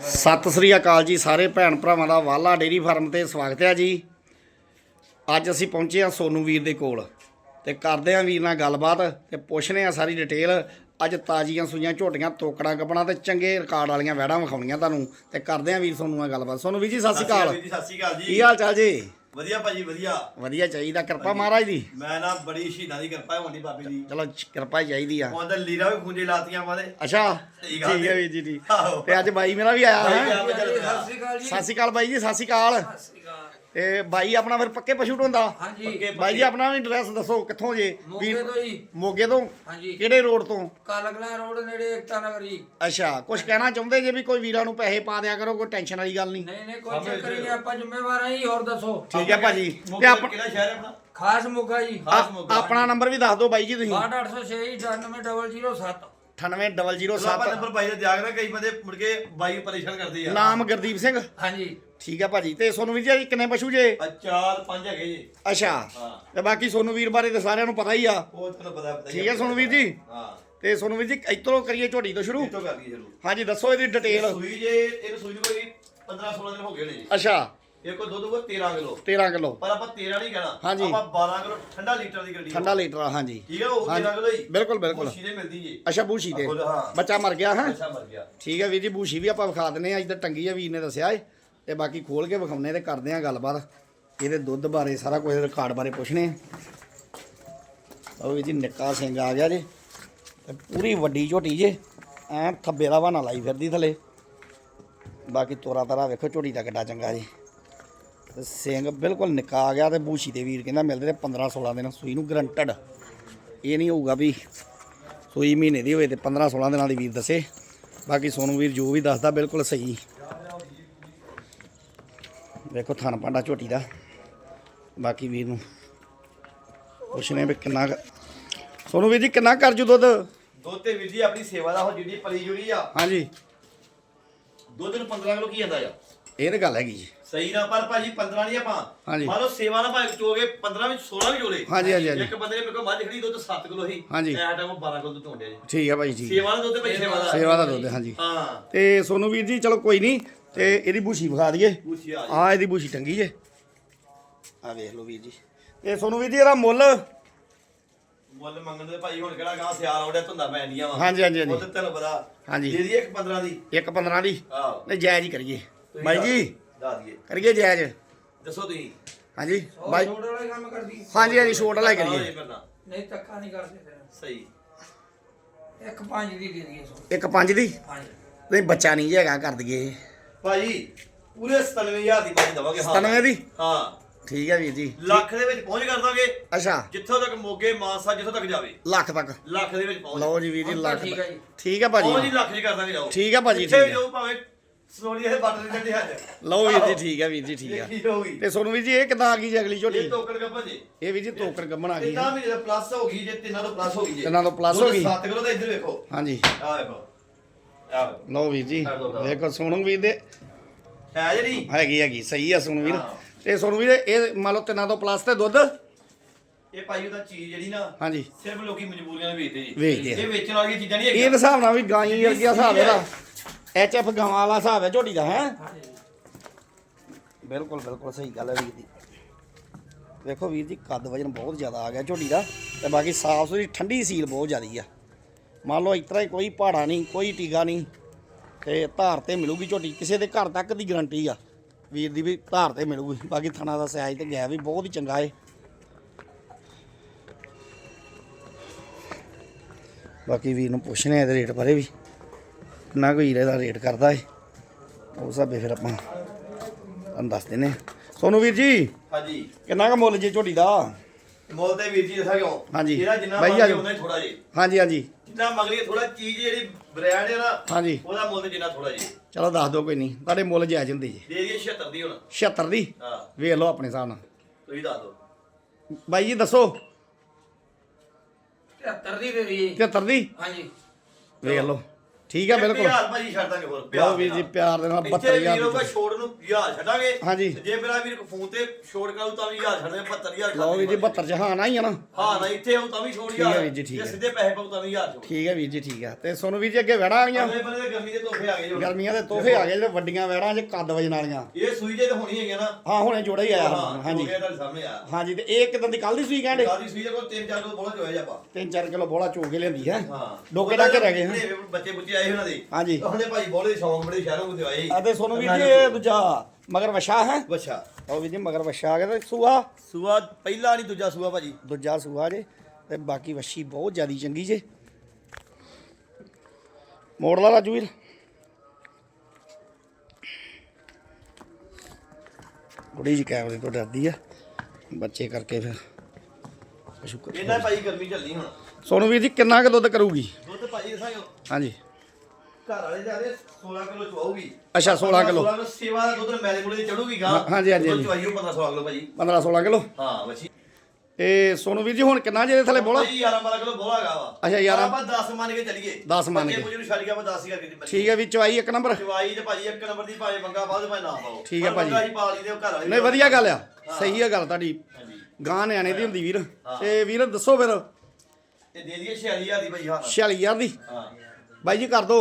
ਸਤਿ ਸ੍ਰੀ ਅਕਾਲ ਜੀ ਸਾਰੇ ਭੈਣ ਭਰਾਵਾਂ ਦਾ ਵਾਲਾ ਡੇਰੀ ਫਾਰਮ ਤੇ ਸਵਾਗਤ ਹੈ ਜੀ। ਅੱਜ ਅਸੀਂ ਪਹੁੰਚੇ ਹਾਂ ਸੋਨੂ ਵੀਰ ਦੇ ਕੋਲ ਤੇ ਕਰਦੇ ਹਾਂ ਵੀਰ ਨਾਲ ਗੱਲਬਾਤ ਤੇ ਪੁੱਛਨੇ ਆ ਸਾਰੀ ਡਿਟੇਲ ਅੱਜ ਤਾਜ਼ੀਆਂ ਸੂਈਆਂ ਝੋਟੀਆਂ ਤੋਕੜਾਂ ਕੱਪਣਾ ਤੇ ਚੰਗੇ ਰਿਕਾਰਡ ਵਾਲੀਆਂ ਵੈੜਾਂ ਵਿਖਾਉਣੀਆਂ ਤੁਹਾਨੂੰ ਤੇ ਕਰਦੇ ਹਾਂ ਵੀਰ ਸੋਨੂ ਨਾਲ ਗੱਲਬਾਤ। ਸੋਨੂ ਵੀਰ ਜੀ ਸਤਿ ਸ੍ਰੀ ਅਕਾਲ। ਸਤਿ ਸ਼੍ਰੀ ਅਕਾਲ ਕੀ ਜੀ। ਹਾਲ ਚਾਲ ਜੀ? ਵਧੀਆ ਭਾਜੀ ਵਧੀਆ। ਵਧੀਆ ਚਾਹੀਦਾ ਕਿਰਪਾ ਮਹਾਰਾਜ ਦੀ। ਮੈਂ ਨਾ ਬੜੀ ਸ਼ਹੀਦਾਂ ਦੀ ਕਿਰਪਾ ਹੋਣੀ ਬਾਬੇ ਦੀ। ਚਲੋ ਕਿਰਪਾ ਹੀ ਚਾਹੀਦੀ ਆ। ਉਹਦਾ ਲੀਰਾ ਵੀ ਖੁੰਝੇ ਲਾਤੀਆਂ ਵਾਦੇ ਅੱਛਾ ਠੀਕ ਜੀ। ਵੀਰ ਜੀ ਠੀਕ। ਆਹੋ। ਤੇ ਅੱਜ ਬਾਈ ਮੇਰਾ ਵੀ ਆਇਆ ਹੈ। ਸਤਿ ਸ੍ਰੀ ਅਕਾਲ ਜੀ। ਸਤਿ ਸ਼੍ਰੀ ਅਕਾਲ ਬਾਈ ਜੀ ਸਤਿ ਸ਼੍ਰੀ ਅਕਾਲ। ਸਤਿ ਸ੍ਰੀ ਅਕਾਲ ਤੇ ਬਾਈ ਆਪਣਾ ਫਿਰ ਪੱਕੇ ਪਸ਼ੂ ਢੋਂਦਾ? ਹਾਂਜੀ। ਬਾਈ ਜੀ ਆਪਣਾ ਵੀ ਐਡਰੈਸ ਦੱਸੋ ਕਿੱਥੋਂ ਜੇ? ਮੋਗੇ ਤੋਂ ਜੀ। ਮੋਗੇ ਤੋਂ? ਹਾਂਜੀ। ਕਿਹੜੇ ਰੋਡ ਤੋਂ? ਕਾਲਗਲਾ ਰੋਡ ਨੇੜੇ ਏਕਤਾ ਨਗਰ ਜੀ। ਅੱਛਾ ਕੁਝ ਕਹਿਣਾ ਚਾਹੁੰਦੇ ਜੇ ਵੀ ਕੋਈ ਵੀਰਾਂ ਨੂੰ ਪੈਸੇ ਪਾ ਦਿਆ ਕਰੋ ਕੋਈ ਟੈਨਸ਼ਨ ਵਾਲੀ ਗੱਲ ਨਹੀਂ? ਨਹੀਂ ਨਹੀਂ ਕੋਈ ਚੱਕਰ ਨਹੀਂ ਆਪਾਂ ਜ਼ਿੰਮੇਵਾਰ ਹਾਂ ਜੀ ਹੋਰ ਦੱਸੋ? ਠੀਕ ਹੈ ਭਾਜੀ। ਤੇ ਮੋਗੇ ਆਪ- ਕਿਹੜਾ ਸ਼ਹਿਰ ਹੈ ਆਪਣਾ? ਖਾਸ ਮੁੱਗਾ ਜੀ। ਖਾਸ ਮੋਗਾ ਆਪਣਾ ਨੰਬਰ ਵੀ ਦੱਸ ਦਿਓ ਬਾਈ ਜੀ ਤੁਸੀਂ। 6806 99007 ਚਲੋ ਆਪਾਂ 98007 ਨੰਬਰ ਬਾਈ ਦਾ ਨਾ ਕਈ ਬੰਦੇ ਮੁੜ ਕੇ ਬਾਈ ਪਰੇਸ਼ਾਨ ਕਰਦੇ ਆ। ਨਾਮ ਗੁਰਦੀਪ ਸਿੰਘ। ਹਾਂਜੀ। ਠੀਕ ਹੈ ਭਾਜੀ ਤੇ ਸੋਨੂ ਵੀਰ ਜੀ ਕਿੰਨੇ ਪਸ਼ੂ ਜੇ? ਆ ਚਾਰ ਪੰਜ ਹੈਗੇ ਜੀ। ਅੱਛਾ। ਹਾਂ। ਤੇ ਬਾਕੀ ਸੋਨੂ ਵੀਰ ਬਾਰੇ ਤਾਂ ਸਾਰਿਆਂ ਨੂੰ ਪਤਾ ਹੀ ਆ। ਉਹ ਤੁਹਾਨੂੰ ਪਤਾ ਪਤਾ ਹੀ ਠੀਕ ਹੈ ਸੋਨੂ ਵੀਰ ਜੀ? ਹਾਂ। ਤੇ ਸੋਨੂ ਵੀਰ ਜੀ ਇੱਧਰੋਂ ਕਰੀਏ ਝੋਟੀ ਤੋਂ ਸ਼ੁਰੂ? ਕਿੱਥੋਂ ਕਰ ਲਈਏ ਸ਼ੁਰੂ ਹਾਂਜੀ ਦੱਸੋ ਇਹਦੀ ਇਹ ਡਿਟੇਲ ਸੂਈ ਜੇ ਇਹਨੂੰ ਸੂਈ ਨੂੰ ਕੋਈ 15 16 ਦਿਨ ਹੋ ਗਏ ਨੇ ਜੀ। ਅੱਛਾ। ਇਹ ਕੋਈ ਦੁੱਧ ਕੋ 13 ਕਿਲੋ। 13 ਕਿਲੋ। ਪਰ ਆਪਾਂ 13 ਨਹੀਂ ਕਹਿਣਾ। ਹਾਂਜੀ। ਆਪਾਂ 12 ਕਿਲੋ ਠੰਡਾ ਲੀਟਰ ਦੀ ਗੱਡੀ ਠੰਡਾ ਲੀਟਰ ਆ, ਹਾਂਜੀ। ਠੀਕ ਹੈ ਉਹ ਹਾਂਜੀ। 13 ਕਿਲੋ ਹੀ। ਬਿਲਕੁਲ ਬਿਲਕੁਲ। ਖੁਸ਼ੀ ਦੇ ਮਿਲਦੀ ਜੀ। ਅੱਛਾ ਬੂਸ਼ੀ ਤੇ ਖੁਦ, ਹਾਂ। ਬੱਚਾ ਮਰ ਗਿਆ ਹੈ। ਅੱਛਾ ਮਰ ਗਿਆ। ਠੀਕ ਹੈ ਵੀਰ ਜੀ ਬੂਸ਼ੀ ਵੀ ਆਪਾਂ ਵਿਖਾ ਦਿੰਨੇ ਆ ਇੱਧਰ ਟੰਗੀ ਆ ਵੀਰ ਨੇ ਦੱਸਿਆ ਏ। ਤੇ ਬਾਕੀ ਖੋਲ ਕੇ ਵਿਖਾਉਨੇ ਤੇ ਕਰਦੇ ਆ ਗੱਲਬਾਤ। ਇਹਦੇ ਦੁੱਧ ਬਾਰੇ ਸਾਰਾ ਕੁਝ ਰਿਕਾਰਡ ਬਾਰੇ ਪੁੱਛਣੇ ਆ ਉਹ ਵੀਰ ਜੀ ਨਿੱਕਾ ਸਿੰਘ ਆ ਗਿਆ ਜੇ। ਤੇ ਪੂਰੀ ਵੱਡੀ ਝੋਟੀ ਜੇ। ਐ ਥੱਬੇ ਦਾ ਬਹਾਨਾ ਲਾਈ ਫਿਰਦੀ ਥਲੇ। ਬਾਕੀ ਤੋਰਾ ਤਾਰਾ ਵੇਖੋ ਝੋਟੀ ਦਾ ਕਿੱਡਾ ਚੰਗਾ ਜੀ। ਤੇ ਸਿੰਘ ਬਿਲਕੁਲ ਨਿੱਕਾ ਆ ਗਿਆ ਤੇ ਬੂਸ਼ੀ ਦੇ ਵੀਰ ਕਹਿੰਦਾ ਮਿਲਦੇ ਤੇ 15 16 ਦਿਨ ਸੂਈ ਨੂੰ ਗਰੰਟਡ ਇਹ ਨਹੀਂ ਹੋਊਗਾ ਵੀ ਸੂਈ ਮਹੀਨੇ ਦੀ ਹੋਵੇ ਤੇ 15 16 ਦਿਨਾਂ ਦੀ ਵੀਰ ਦੱਸੇ। ਬਾਕੀ ਸੋਨੂੰ ਵੀਰ ਜੋ ਵੀ ਦੱਸਦਾ ਬਿਲਕੁਲ ਸਹੀ। ਵੇਖੋ ਥਣ ਪਾਂਡਾ ਝੋਟੀ ਦਾ। ਬਾਕੀ ਵੀਰ ਨੂੰ ਪੁੱਛਣੇ ਵੀ ਕਿੰਨਾ ਸੋਨੂੰ ਵੀਰ ਜੀ ਕਿੰਨਾ ਕਰ ਜੂ ਦੁੱਧ? ਦੁੱਧ ਤੇ ਵੀਰ ਜੀ ਆਪਣੀ ਸੇਵਾ ਦਾ ਹੋ ਜਿਹੜੀ ਪਲੀ ਜੁੜੀ ਆ। ਹਾਂਜੀ। ਦੁੱਧ ਨੂੰ 15 ਕਿਲੋ ਕੀ ਆਂਦਾ ਆ? ਇਹ ਤਾਂ ਗੱਲ ਹੈਗੀ ਜੀ। ਸਹੀ ਨਾ ਪਰ ਭਾਜੀ 15 ਨਹੀਂ ਆਪਾਂ। ਹਾਂਜੀ। ਮੰਨ ਲਓ ਸੇਵਾ ਨਾ ਭਾਵੇਂ ਚੋਗੇ 15 ਵਿੱਚ 16 ਵੀ ਜੋੜੇ ਹਾਂਜੀ, ਹਾਂਜੀ, ਹਾਂਜੀ। ਇੱਕ ਬੰਦੇ ਨੇ ਮੇਰੇ ਕੋਲ ਮੱਝ ਖੜੀ ਦੁੱਧ 7 ਕਿਲੋ ਹੀ ਹਾਂਜੀ। ਐ ਟਾਈਮ 12 ਕਿਲੋ ਦੁੱਧ ਚੋਂਡਿਆ ਜੀ। ਠੀਕ ਹੈ ਭਾਈ ਜੀ ਸੇਵਾ ਦਾ ਦੁੱਧ ਭਾਈ ਸੇਵਾ ਦਾ ਸੇਵਾ ਦਾ ਦੁੱਧ ਹਾਂਜੀ। ਹਾਂ। ਤੇ ਸੋਨੂੰ ਵੀਰ ਜੀ ਚਲੋ ਕੋਈ ਨਹੀਂ ਤੇ ਇਹਦੀ ਬੂਸ਼ੀ ਵਿਖਾ ਦਈਏ। ਪੁੱਛਿਆ ਜੀ। ਆ ਇਹਦੀ ਬੂਸ਼ੀ ਟੰਗੀ ਜੇ। ਆ ਵੇਖ ਲਓ ਵੀਰ ਜੀ। ਤੇ ਸੋਨੂੰ ਵੀਰ ਜੀ ਇਹਦਾ ਮੁੱਲ? ਮੁੱਲ ਮੰਗਣ ਦੇ ਭਾਈ ਹੁਣ ਕਿਹੜਾ ਗਾਂ ਸਿਆਲ ਆਉੜਿਆ ਧੁੰਦਾ ਪੈਣੀਆਂ ਵਾ। ਹਾਂਜੀ, ਹਾਂਜੀ, ਹਾਂਜੀ। ਉਹ ਤੇ ਤੈਨੂੰ ਪਤਾ। ਹਾਂਜੀ। ਦੇ ਦੀ ਇੱਕ 15 ਦੀ। ਇੱਕ 15 ਦੀ। ਆਹੋ। ਨਹੀਂ ਜਾਇਜ਼ ਹੀ ਕਰੀਏ। ਬਾਈ ਜੀ। ਦੱਸ ਦਈਏ। ਕਰੀਏ ਜਾਇਜ਼। ਦੱਸੋ ਤੁਸੀਂ। ਹਾਂਜੀ ਬਾਈ। ਛੋੜ ਵਾਲਾ ਕੰਮ ਕਰਦੀ। ਹਾਂਜੀ ਹਾਂਜੀ ਛੋਟ ਵਾਲਾ ਹੀ ਕਰੀਏ। ਨਹੀਂ ਧੱਕਾ ਨਹੀਂ ਕਰਦੇ ਫਿਰ। ਸਹੀ। ਇੱਕ ਪੰਜ ਦੀ ਦੇ ਦਈਏ ਸੋ। ਇੱਕ ਪੰਜ ਦੀ? ਹਾਂਜੀ। ਨਹੀਂ ਬੱਚਾ ਨਹੀਂ ਹੈਗਾ ਕਰ ਦਈਏ ਭਾਜੀ ਪੂਰੇ 97000 ਦੀ ਭਾਜੀ ਦਵਾਂਗੇ ਹਾਂ। 97 ਦੀ? ਹਾਂ। ਠੀਕ ਹੈ ਵੀਰ ਜੀ। ਲੱਖ ਦੇ ਵਿੱਚ ਪਹੁੰਚ ਕਰ ਦਾਂਗੇ। ਅੱਛਾ। ਜਿੱਥੋਂ ਤੱਕ ਮੋਗੇ ਮਾਨਸਾ ਜਿੱਥੋਂ ਤੱਕ ਜਾਵੇ। ਲੱਖ ਤੱਕ। ਲੱਖ ਦੇ ਵਿੱਚ ਪਹੁੰਚ ਲਓ ਜੀ ਵੀਰ ਜੀ ਲੱਖ ਠੀਕ ਹੈ ਜੀ। ਠੀਕ ਹੈ ਉਹ ਜੀ ਭਾਜੀ ਲੱਖ ਜੀ ਕਰ ਦਾਂਗੇ ਜਾਓ। ਠੀਕ ਹੈ ਭਾਜੀ, ਜਿੱਥੇ ਠੀਕ ਵੀ ਹੈ। ਜਾਓ ਭਾਵੇਂ ਸਨੋਲੀ ਦੇ ਬਾਟਰ ਦੇ ਹੱਜ ਲਓ ਵੀਰ ਜੀ ਠੀਕ ਹੈ ਵੀਰ ਜੀ ਠੀਕ ਹੈ ਹੋਊਗੀ ਤੇ ਸੋਨੂੰ ਵੀਰ ਜੀ ਇਹ ਕਿਦਾਂ ਆ ਗਈ ਜੀ ਅਗਲੀ ਝੋਟੀ? ਇਹ ਟੋਕਰ ਗੱਪਾ ਜੀ। ਇਹ ਵੀਰ ਜੀ ਤੋਕਰ ਗੱਬਣ ਆ ਗਈ ਤਿੰਨਾਂ ਮਹੀਨੇ ਦਾ ਪਲੱਸ ਹੋ ਗਈ ਜੇ ਤਿੰਨਾਂ ਤੋਂ ਪਲੱਸ ਹੋ ਗਈ ਜੇ। ਤਿੰਨਾਂ ਤੋਂ plus ਹੋ ਗਈ। 7 ਕਿਲੋ ਦਾ ਇੱਧਰ ਵੇਖੋ। ਹਾਂਜੀ। ਆਹ ਵੇਖੋ। ਲਓ ਵੀਰ ਜੀ। ਦੇਖੋ ਸੋਨੂੰ ਵੀਰ ਦੇ। ਹੈ ਜਿਹੜੀ ਹੈਗੀ ਹੈਗੀ ਸਹੀ ਆ ਸੋਨੂੰ ਵੀਰ। ਹਾਂ। ਤੇ ਸੋਨੂੰ ਵੀਰ ਇਹ ਮੰਨ ਲਓ ਤਿੰਨਾਂ ਤੋਂ ਪਲੱਸ ਤੇ ਦੁੱਧ? ਇਹ ਭਾਈ ਉਹਦਾ ਚੀਜ਼ ਜਿਹੜੀ ਨਾ ਹਾਂਜੀ। ਸਿਰਫ ਲੋਕੀ ਮਜਬੂਰੀਆਂ ਨਾਲ ਵੇਚਦੇ ਜੀ। ਵੇਚਦੇ ਆ। ਇਹ ਵੇਚਣ ਵਾਲੀਆਂ ਚੀਜ਼ਾਂ ਨਹੀਂ ਇਹ ਹੈਗੀਆਂ। ਹਿਸਾਬ ਨਾਲ ਵੀ ਗਾਈ ਵਰਗਿਆ ਹਿਸਾਬ ਇਹਦਾ ਐਚ ਐਫ ਗਾਵਾਂ ਵਾਲਾ ਹਿਸਾਬ ਹੈ ਝੋਟੀ ਦਾ ਹੈ? ਬਿਲਕੁਲ ਬਿਲਕੁਲ ਸਹੀ ਗੱਲ ਹੈ ਵੀਰ ਦੀ ਦੇਖੋ ਵੀਰ ਜੀ ਕੱਦ ਵਜਨ ਬਹੁਤ ਜ਼ਿਆਦਾ ਆ ਗਿਆ ਝੋਟੀ ਦਾ ਤੇ ਬਾਕੀ ਸਾਫ਼ ਸੁਥਰੀ ਠੰਡੀ ਸੀਲ ਬਹੁਤ ਜ਼ਿਆਦੀ ਆ। ਮੰਨ ਲਓ ਇਸ ਤਰ੍ਹਾਂ ਹੀ ਕੋਈ ਪਹਾੜਾ ਨਹੀਂ ਕੋਈ ਟੀਗਾ ਨਹੀਂ ਤੇ ਧਾਰ ਤੇ ਮਿਲੂਗੀ ਝੋਟੀ। ਕਿਸੇ ਦੇ ਘਰ ਤੱਕ ਦੀ ਗਾਰੰਟੀ ਆ। ਵੀਰ ਦੀ ਵੀ ਧਾਰ ਤੇ ਮਿਲੂਗੀ। ਬਾਕੀ ਥਣਾ ਦਾ ਸਾਈਜ਼ ਤੇ ਗਿਆ ਵੀ ਬਹੁਤ ਹੀ ਚੰਗਾ ਏ। ਬਾਕੀ ਵੀਰ ਨੂੰ ਪੁੱਛਣੇ ਆ ਇਹਦੇ ਰੇਟ ਬਾਰੇ ਵੀ। ਕਿੰਨਾ ਕੋਈ ਇਹਦਾ ਰੇਟ ਕਰਦਾ ਏ ਉਸ ਹਿਸਾਬੇ ਫਿਰ ਆਪਾਂ ਤੁਹਾਨੂੰ ਦੱਸ ਦਿੰਨੇ। ਸੋਨੂੰ ਵੀਰ ਜੀ ਹਾਂਜੀ। ਕਿੰਨਾ ਕੁ ਮੁੱਲ ਜੇ ਝੋਟੀ ਦਾ? ਮੁੱਲ ਤੇ ਵੀਰ ਜੀ ਦੱਸਾਂ ਕਿਉਂ ਹਾਂਜੀ। ਇਹਦਾ ਜਿੰਨਾ ਬਾਈ ਮੰਗੇ ਆਜੋ। ਉਹਨਾਂ ਥੋੜਾ ਜੀ ਹਾਂਜੀ ਹਾਂਜੀ। ਜਿੰਨਾ ਮੰਗਲੀ ਥੋੜਾ ਚੀਜ਼ ਜਿਹੜੀ ਬ੍ਰਾਂਡ ਹੈ ਨਾ ਹਾਂਜੀ। ਉਹਦਾ ਮੁੱਲ ਤੇ ਜਿੰਨਾ ਥੋੜਾ ਜੀ ਚਲੋ ਦੱਸ ਦਿਓ ਕੋਈ ਨਹੀਂ ਤੁਹਾਡੇ ਮੁੱਲ ਜਾਇਜ਼ ਹੁੰਦੀ ਜੀ। ਦੇ ਦਈਏ 76 ਦੀ ਹੁਣ। 76 ਦੀ? ਹਾਂ। ਵੇਖ ਲਓ ਆਪਣੇ ਹਿਸਾਬ ਨਾਲ। ਤੁਸੀਂ ਦੱਸ ਦਿਓ। ਬਾਈ ਜੀ ਦੱਸੋ। 73 ਦੀ ਦੇ ਦਈਏ। 73 ਦੀ? ਹਾਂਜੀ। ਵੇਖ ਲਓ। ਠੀਕ ਹੈ ਬਿਲਕੁਲ। ਯਾਰ ਭਾਜੀ ਛੱਡ ਦਾਂਗੇ ਹੋਰ ਲਓ ਵੀਰ ਜੀ ਪਿਆਰ ਦੇ ਨਾਲ 72000 ਵੀਰੋ ਦੀ ਛੋੜ ਨੂੰ ਯਾਰ ਛੱਡਾਂਗੇ। ਹਾਂਜੀ। ਤੇ ਜੇ ਮੇਰਾ ਵੀਰ ਫੋਨ ਤੇ ਛੋੜ ਕਰਾਉ ਤਾਂ ਵੀ ਯਾਰ ਛੱਡਾਂਗੇ 72000 ਲਓ ਵੀਰ ਜੀ 72 ਚ ਹਾਂ ਨਾ ਹੀ ਆ ਨਾ। ਹਾਂ ਨਾ ਇੱਥੇ ਆਉ ਤਾਂ ਵੀ ਛੋੜ ਠੀਕ ਹੈ ਵੀਰ ਜੀ, ਠੀਕ ਜੇ ਹੈ। ਸਿੱਧੇ ਪੈਸੇ ਪਾਉ ਤਾਂ ਵੀ ਯਾਰ ਛੋੜ। ਠੀਕ ਹੈ ਵੀਰ ਜੀ ਠੀਕ ਹੈ ਤੇ ਸੋਨੂੰ ਵੀਰ ਜੀ ਅੱਗੇ ਵੈੜਾਂ ਆ ਗਈਆਂ ਅਗਲੇ ਬੰਦੇ ਦੇ ਗਰਮੀ ਦੇ ਤੋਹਫੇ ਆ ਗਏ ਜੋ ਗਰਮੀਆਂ ਦੇ ਤੋਹਫੇ ਆ ਗਏ ਜਿਹੜੇ ਵੱਡੀਆਂ ਵੈੜਾਂ ਜੇ ਕੱਦ ਵਜਣ ਵਾਲੀਆਂ। ਇਹ ਸੂਈ ਜੇ ਤਾਂ ਹੋਣੀ ਹੈਗੀ ਨਾ। ਹਾਂ ਹੁਣੇ ਜੋੜਾ ਹੀ ਆਇਆ ਹਾਂ ਹਾਂਜੀ। ਤੁਹਾਡੇ ਸਾਹਮਣੇ ਆ ਹਾਂਜੀ ਤੇ ਇਹ ਕਿਦਾਂ ਦੀ ਕੱਲ ਦੀ ਸੂਈ ਕਹਿੰਦੇ? ਸਾਡੀ ਸੂਈ ਦੇ ਕੋਲ 3-4 ਕਿਲੋ ਬੋਲਾ ਚੋਇਆ ਜਾਪਾ 3-4 ਕਿਲੋ ਬੋਲਾ ਚੋ ਕੇ ਲੈਂਦੀ ਹੈ। ਹਾਂ। ਡੋਕੇ ਡਾਕੇ ਰਹਿ ਗਏ ਹਾਂ ਬੱਚੇ ਬੁੱਚੇ ਆਏ ਉਹਨਾਂ ਦੇ। ਹਾਂਜੀ। ਉਹਨੇ ਭਾਈ ਬੋਲੇ ਦੇ ਸ਼ੌਂਕ ਬੜੇ ਸ਼ਹਿਰੋਂ ਦੇ ਆਏ। ਅਤੇ ਸੋਨੂੰ ਵੀਰ ਜੀ ਇਹ ਦੂਜਾ ਮਗਰ ਵਸ਼ਾ ਹੈ? ਬੱਚਾ ਉਹ ਵੀਰ ਜੀ ਮਗਰ ਵਸ਼ਾ ਆ ਗਿਆ ਤੇ ਸੂਆ? ਸੂਆ ਪਹਿਲਾ ਨਹੀਂ ਦੂਜਾ ਸੂਆ ਭਾਜੀ। ਦੂਜਾ ਸੂਆ ਜੇ ਤੇ ਬਾਕੀ ਵਸ਼ੀ ਬਹੁਤ ਜ਼ਿਆਦੀ ਚੰਗੀ ਜੇ। ਮੋੜ ਲਾ ਰਾਜੂ ਵੀਰ। ਕੁੜੀ ਜੀ ਕੈਮਰੇ ਤੋਂ ਡਰਦੀ ਆ। ਬੱਚੇ ਕਰਕੇ ਫਿਰ ਸ਼ੁਕਰ ਇਹਨਾਂ ਭਾਈ ਗਰਮੀ ਚੱਲਣੀ ਹੁਣ। ਸੋਨੂੰ ਵੀਰ ਜੀ ਕਿੰਨਾ ਕੁ ਦੁੱਧ ਕਰੂਗੀ? ਦੁੱਧ ਭਾਜੀ ਦੱਸਾਂਗੇ। ਹਾਂਜੀ। ਘਰ ਵਾਲੇ ਜਾਂਦੇ 16 ਕਿਲੋ ਚਵਾਉਗੀ ਅੱਛਾ 16 ਕਿਲੋ। 16 ਕਿਲੋ ਸੇਵਾ ਦਾ ਦੁੱਧ ਮੈਲੇ ਦੀ ਚੜੂਗੀ ਗਾਂ। ਹਾਂ, ਹਾਂਜੀ, ਹਾਂਜੀ, ਹਾਂਜੀ। ਚਵਾਈਓ 15 16 ਕਿਲੋ ਭਾਜੀ। 15 16 ਕਿਲੋ? ਹਾਂ ਬੱਚੀ। ਇਹ ਸੋਨੂੰ ਵੀਰ ਜੀ ਹੁਣ ਕਿੰਨਾ ਜੇ ਥੱਲੇ ਬੋਲਾ? ਭਾਜੀ 11 12 ਕਿਲੋ ਬੋਲਾ ਹੈਗਾ ਵਾ। ਅੱਛਾ, 11 ਆਪਾਂ 10 ਮੰਨ ਕੇ ਚੱਲੀਏ। 10 ਮੰਨ ਕੇ। ਬੱਚੇ ਨੂੰ ਛੱਡ ਗਿਆ ਆਪਾਂ 10 ਹੀ ਕਰਕੇ ਦੀ ਠੀਕ ਹੈ ਵੀ ਚਵਾਈ ਇੱਕ ਨੰਬਰ? ਚਵਾਈ ਤੇ ਭਾਜੀ ਇੱਕ ਨੰਬਰ ਦੀ ਭਾਵੇਂ ਮੰਗਾ ਬਾਅਦ ਭਾਵੇਂ ਨਾ ਪਾਓ। ਠੀਕ ਹੈ ਭਾਜੀ। ਮੰਗਾ ਹੀ ਪਾ ਲਈ ਦੇ ਘਰ ਵਾਲੇ ਨਹੀਂ ਵਧੀਆ ਗੱਲ ਆ। ਸਹੀ ਆ ਗੱਲ ਤੁਹਾਡੀ। ਹਾਂਜੀ। ਗਾਂ ਨਿਆਣੇ ਦੀ ਹੁੰਦੀ ਵੀਰ। ਤੇ ਵੀਰ ਦੱਸੋ ਫਿਰ। ਤੇ ਦੇ ਦਈਏ 46000 ਦੀ ਭਾਈ ਹਾਂ। 46000 ਦੀ। ਹਾਂ। ਬਾਈ ਜੀ ਕਰ ਦੋ।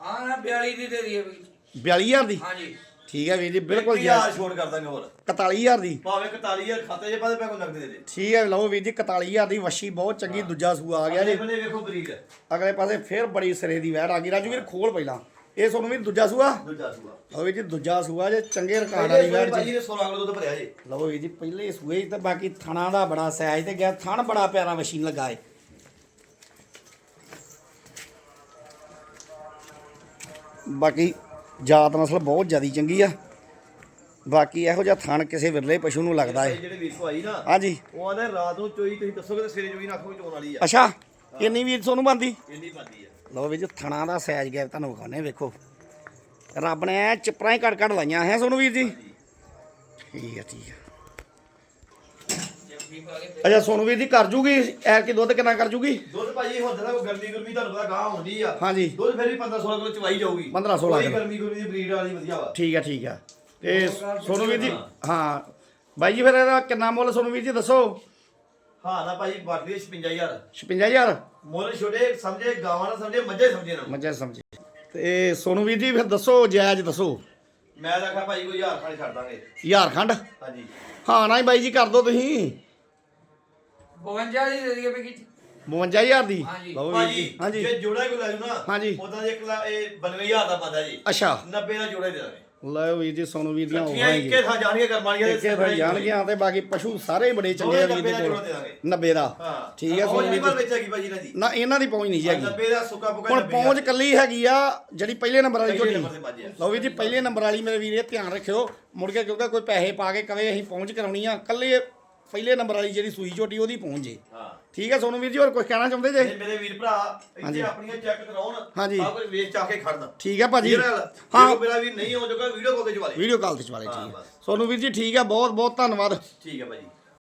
ਹਾਂ ਨਾ 42 ਦੀ ਦੇ ਦਈਏ ਵੀ। 42000 ਦੀ? ਹਾਂਜੀ। ਠੀਕ ਹੈ ਵੀਰ ਜੀ ਬਿਲਕੁਲ ਜੀ। ਯਾਰ ਛੋੜ ਕਰ ਦਾਂਗੇ ਹੋਰ। 41000 ਦੀ। ਭਾਵੇਂ 41000 ਖਾਤੇ ਜੇ ਪਾਦੇ ਪੈ ਕੋ ਨਗਦ ਦੇ ਦੇ ਠੀਕ ਹੈ ਲਓ ਵੀਰ ਜੀ 41000 ਦੀ ਵਸ਼ੀ ਬਹੁਤ ਚੰਗੀ ਦੂਜਾ ਸੂਆ ਆ ਗਿਆ ਜੀ। ਬਨੇ ਵੇਖੋ ਬਰੀਡ ਅਗਲੇ ਪਾਸੇ ਫੇਰ ਬੜੀ ਸਿਰੇ ਦੀ ਵੈੜ ਆ ਗਈ। ਰਾਜੂ ਵੀਰ ਖੋਲ ਪਹਿਲਾਂ। ਇਹ ਤੁਹਾਨੂੰ ਵੀ ਦੂਜਾ ਸੂਆ? ਦੂਜਾ ਸੂਆ। ਲਓ ਵੀਰ ਜੀ ਦੂਜਾ ਸੂਆ ਜੇ ਚੰਗੇ ਰਿਕਾਰਡ ਵਾਲੀ ਭਾਜੀ ਜੀ। ਨੇ 16 ਕਿਲੋ ਦੁੱਧ ਭਰਿਆ ਜੇ। ਲਓ ਵੀਰ ਜੀ ਪਹਿਲੇ ਸੂਏ ਤਾਂ ਬਾਕੀ ਥਣਾ ਦਾ ਬੜਾ ਸਾਈਜ਼ ਤੇ ਗਿਆ। ਥਣ ਬੜਾ ਪਿਆਰਾ ਮਸ਼ੀਨ ਲਗਾਏ। ਬਾਕੀ ਜਾਤ ਨਸਲ ਬਹੁਤ ਜ਼ਿਆਦੀ ਚੰਗੀ ਆ। ਬਾਕੀ ਇਹੋ ਜਿਹਾ ਥਣ ਕਿਸੇ ਵਿਰਲੇ ਪਸ਼ੂ ਨੂੰ ਲੱਗਦਾ ਏ। ਜਿਹੜੇ ਵੀਰ ਆਈ ਨਾ ਹਾਂਜੀ। ਉਹ ਆਂਦੇ ਰਾਤ ਨੂੰ ਚੋਈ ਤੁਸੀਂ ਦੱਸੋਗੇ ਤੇ ਸਵੇਰੇ ਚੋਈ ਨਾ ਆਖੋਗੇ ਚੋਣ ਵਾਲੀ ਆ। ਅੱਛਾ ਇੰਨੀ ਵੀਰ ਸੋਨੂੰ ਬੰਦੀ ਇੰਨੀ ਬੰਦੀ ਆ। ਲਓ ਵੀ ਜੀ ਥਣਾ ਦਾ ਸਾਈਜ਼ ਗਿਆ ਤੁਹਾਨੂੰ ਵਿਖਾਉਣੇ ਵੇਖੋ। ਰੱਬ ਨੇ ਐਂ ਚਿਪਰਾਂ ਹੀ ਕੱਢ ਕੱਢ ਲਾਈਆਂ ਹੈ ਸੋਨੂੰ ਵੀਰ ਜੀ? ਠੀਕ ਹੈ ਠੀਕ ਕੇ ਅੱਛਾ ਸੋਨੂੰ ਵੀਰ ਜੀ ਕਰ ਜੂਗੀ? ਐਰ ਕੀ ਦੁੱਧ ਕਿੰਨਾ ਕਰ ਜੂਗੀ? ਦੁੱਧ ਭਾਜੀ ਹੁੰਦਾ ਨਾ ਕੋਈ ਗਰਮੀ ਗਰਮੀ ਤੁਹਾਨੂੰ ਪਤਾ ਗਾਂ ਹੁੰਦੀ ਆ। ਹਾਂਜੀ। ਦੁੱਧ ਫਿਰ ਵੀ 15 16 ਕਿਲੋ ਚਵਾਈ ਜਾਊਗੀ। 15 16 ਕੋਈ ਕਿਲੋ। ਗਰਮੀ ਗਰਮੀ ਦੀ ਬਰੀਡ ਵਾਲੀ ਵਧੀਆ ਵਾ। ਠੀਕ ਹੈ ਠੀਕ ਹੈ ਤੇ ਸੋਨੂੰ ਵੀਰ ਜੀ ਹਾਂ। ਬਾਈ ਜੀ ਫਿਰ ਇਹਦਾ ਕਿੰਨਾ ਮੁੱਲ ਸੋਨੂੰ ਵੀਰ ਜੀ ਦੱਸੋ? ਹਾਂ ਨਾ ਭਾਜੀ ਬਾਟਲੀ 56000 56000 ਮੁੱਲ ਛੋਟੇ ਸਮਝੇ ਗਾਵਾਂ ਨਾ ਸਮਝੇ ਮੱਝੇ ਸਮਝੇ ਨਾ। ਮੱਝਾਂ ਸਮਝੇ। ਤੇ ਸੋਨੂੰ ਵੀਰ ਜੀ ਫਿਰ ਦੱਸੋ ਜਾਇਜ਼ ਦੱਸੋ। ਮੈਂ ਤਾਂ ਆਖਿਆ ਭਾਈ ਕੋਈ ਹਜ਼ਾਰ ਖਾਣੇ ਛੱਡ ਦਾਂਗੇ। ਹਜ਼ਾਰ ਖੰਡ? ਹਾਂਜੀ। ਹਾਂ ਨਾ ਹੀ ਬਾਈ ਜੀ ਕਰ ਦੋ ਤੁਸੀਂ। 52 ਦੀ ਦੇ ਦਈਏ 52000 ਦੀ? ਹਾਂਜੀ। ਲਓ ਵੀਰ ਭਾਜੀ ਜੀ। ਹਾਂਜੀ। ਜੇ ਜੋੜਾ ਕੋਈ ਲੈ ਜੂ ਨਾ ਹਾਂਜੀ। ਉਦਾਂ ਦੇ ਇੱਕ ਲਾ ਇਹ 92000 ਦਾ ਪਾਦਾ ਜੀ। ਅੱਛਾ। 90 ਦਾ ਜੋੜਾ ਹੀ ਦੇ ਦਾਂਗੇ। ਲਓ ਵੀਰ ਜੀ ਸੋਨੂੰ ਵੀਰ ਦੀਆਂ ਹੋਣਗੀਆਂ। ਇੱਕੇ ਥਾਂ ਜਾਣਗੀਆਂ ਕਰਮਾਣੀਆਂ ਇੱਕੇ ਭਾਈ ਜਾਣਗੀਆਂ ਤੇ ਬਾਕੀ ਪਸ਼ੂ ਸਾਰੇ ਬੜੇ ਚੰਗੇ ਆ ਵੀਰ ਦੇ ਕੋਲ। 90 ਦਾ ਹਾਂ। ਠੀਕ ਹੈ ਸੋਨੂੰ ਵੀਰ ਜੀ। ਵਿੱਚ ਹੈਗੀ ਭਾਜੀ ਇਹਨਾਂ ਦੀ। ਨਾ ਇਹਨਾਂ ਦੀ ਪਹੁੰਚ ਨਹੀਂ ਜੀ ਹੈਗੀ। 90 ਦਾ ਸੁੱਕਾ ਪੁੱਕਾ ਹੁਣ ਪਹੁੰਚ ਕੱਲੀ ਹੈਗੀ ਆ ਜਿਹੜੀ ਪਹਿਲੇ ਨੰਬਰ ਵਾਲੀ ਪਹਿਲੇ ਝੋਟੀ ਨੰਬਰ ਤੇ ਬਾਜੀ ਆ। ਲਓ ਵੀਰ ਜੀ ਪਹਿਲੇ ਨੰਬਰ ਵਾਲੀ ਮੇਰੇ ਵੀਰ ਧਿਆਨ ਰੱਖਿਓ। ਮੁੜ ਕੇ ਕਿਉਂਕਿ ਕੋਈ ਪੈਸੇ ਪਾ ਕੇ ਕਵੇ ਅਸੀਂ ਪਹੁੰਚ ਕਰਾਉਣੀ ਆ। ਕੱਲੇ ਪਹਿਲੇ ਨੰਬਰ ਵਾਲੀ ਜਿਹੜੀ ਸੂਈ ਝੋਟੀ ਉਹਦੀ ਪਹੁੰਚ ਜੇ। ਹਾਂ। ਠੀਕ ਹੈ ਸੋਨੂੰ ਵੀਰ ਜੀ ਹੋਰ ਕੁਝ ਕਹਿਣਾ ਚਾਹੁੰਦੇ ਜੇ? ਮੇਰੇ ਵੀਰ ਭਰਾ ਹਾਂਜੀ। ਇੱਥੇ ਆਪਣੀਆਂ ਚੈੱਕ ਕਰਾਉਣ ਹਾਂਜੀ। ਆਪ ਵੇਚ ਚਾ ਕੇ ਖੜਨ ਠੀਕ ਹੈ ਭਾਜੀ। ਹਾਂ। ਹਾਂ ਮੇਰਾ ਵੀਰ ਨਹੀਂ ਹੋ ਜਾਊਗਾ ਵੀਡੀਓ ਕਾਲ ਤੇ ਜਵਾਲੇ ਵੀਡੀਓ ਕਾਲ ਤੇ ਚਵਾਲੇ ਹਾਂ, ਠੀਕ ਹੈ। ਬਸ। ਸੋਨੂੰ ਵੀਰ ਜੀ ਠੀਕ ਹੈ ਬਹੁਤ ਬਹੁਤ ਧੰਨਵਾਦ। ਠੀਕ ਹੈ ਭਾਜੀ।